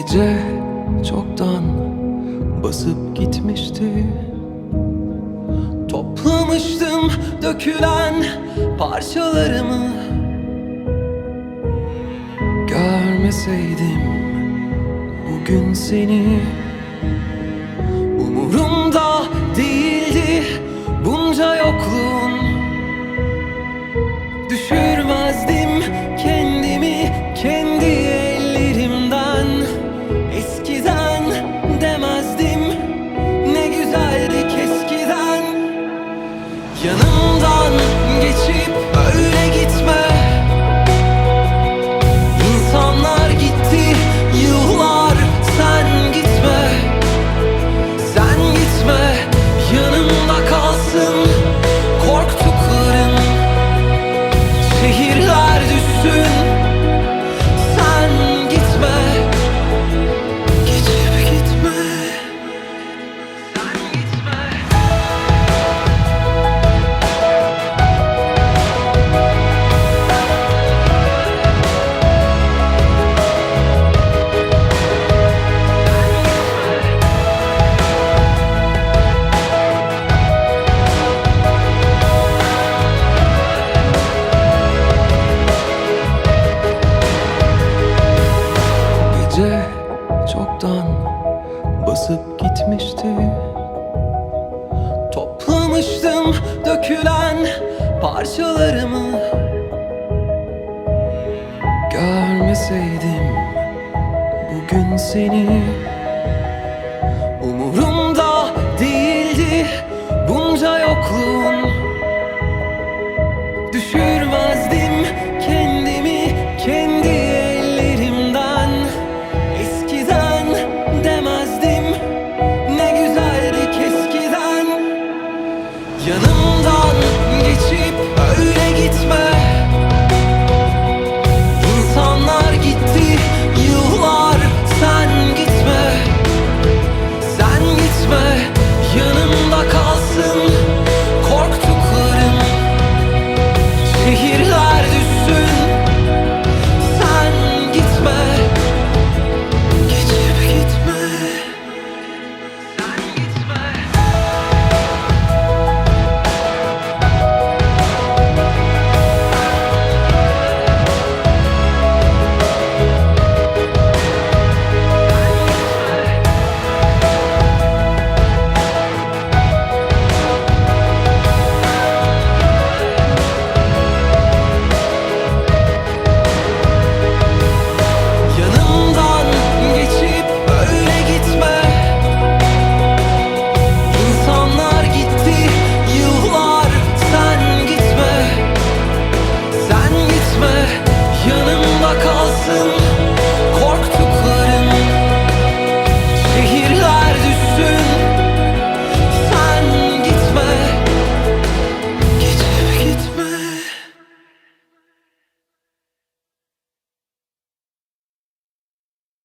Gece çoktan basıp gitmişti. Toplamıştım dökülen parçalarımı. Görmeseydim bugün seni Yanıma basıp gitmişti. Toplamıştım dökülen parçalarımı. Görmeseydim bugün seni yanımda